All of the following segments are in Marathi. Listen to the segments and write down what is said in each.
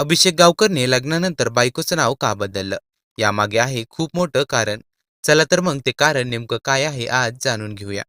अभिषेक गावकरने लग्नानंतर बायकोचं नाव का बदललं? यामागे आहे खूप मोठं कारण. चला तर मग ते कारण नेमकं काय आहे आज जाणून घेऊया.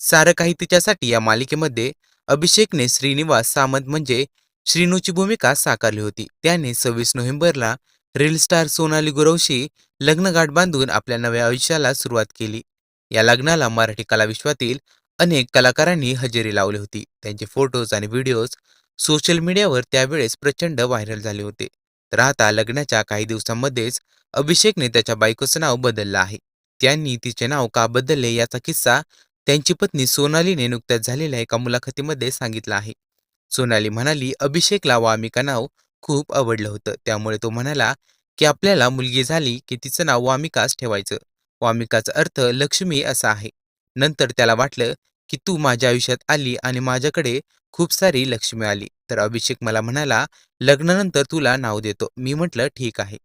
सारं काही तिच्यासाठी या मालिकेमध्ये अभिषेकने श्रीनिवास सामंत म्हणजे श्रीनूची भूमिका साकारली होती. त्याने सव्वीस नोव्हेंबरला रील स्टार सोनाली गुरवशी लग्नगाठ बांधून आपल्या नव्या आयुष्याला सुरुवात केली. या लग्नाला मराठी कलाविश्वातील अनेक कलाकारांनी हजेरी लावली होती. त्यांचे फोटोज आणि व्हिडिओज सोशल मीडियावर त्यावेळेस प्रचंड व्हायरल झाले होते. तर आता लग्नाच्या काही दिवसांमध्येच अभिषेकने त्याच्या बायकोचं नाव बदललं आहे. त्यांनी तिचे नाव का बदलले याचा किस्सा त्यांची पत्नी सोनालीने नुकत्याच झालेल्या एका मुलाखतीमध्ये सांगितला आहे. सोनाली म्हणाली अभिषेकला वामिका नाव? खूप आवडलं होतं. त्यामुळे तो म्हणाला की आपल्याला मुलगी झाली की तिचं नाव वामिकाच ठेवायचं. वामिकाचा अर्थ लक्ष्मी असा आहे. नंतर त्याला वाटलं की तू माझ्या आयुष्यात आली आणि माझ्याकडे खूप सारी लक्ष्मी आली. तर अभिषेक मला म्हणाला लग्नानंतर तुला नाव देतो. मी म्हटलं ठीक आहे.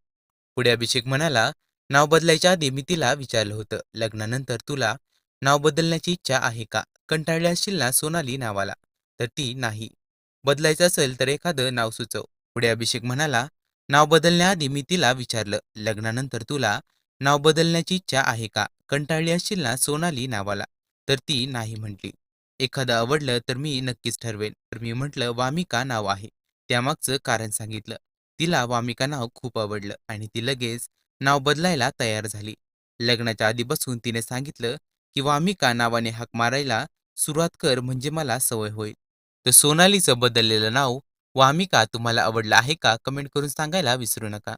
पुढे अभिषेक म्हणाला नाव बदलायच्या आधी मी तिला विचारलं होतं लग्नानंतर तुला नाव बदलण्याची इच्छा आहे का? कंटाळली असशील ना सोनाली नावाला. तर ती नाही. बदलायचं असेल तर एखादं नाव सुचव. पुढे अभिषेक म्हणाला नाव बदलण्याआधी मी तिला विचारलं लग्नानंतर तुला नाव बदलण्याची इच्छा आहे का? कंटाळली असशील ना सोनाली नावाला. तर ती नाही म्हटली. एखादं आवडलं तर मी नक्कीच ठरवेन. तर मी म्हटलं वामिका नाव आहे. त्यामागचं कारण सांगितलं. तिला वामिका नाव खूप आवडलं आणि ती लगेच नाव बदलायला तयार झाली. लग्नाच्या आधीपासून तिने सांगितलं की वामिका नावाने हाक मारायला सुरुवात कर म्हणजे मला सवय होईल. तर सोनालीचं बदललेलं नाव वामिका तुम्हाला आवडलं आहे का? कमेंट करून सांगायला विसरू नका.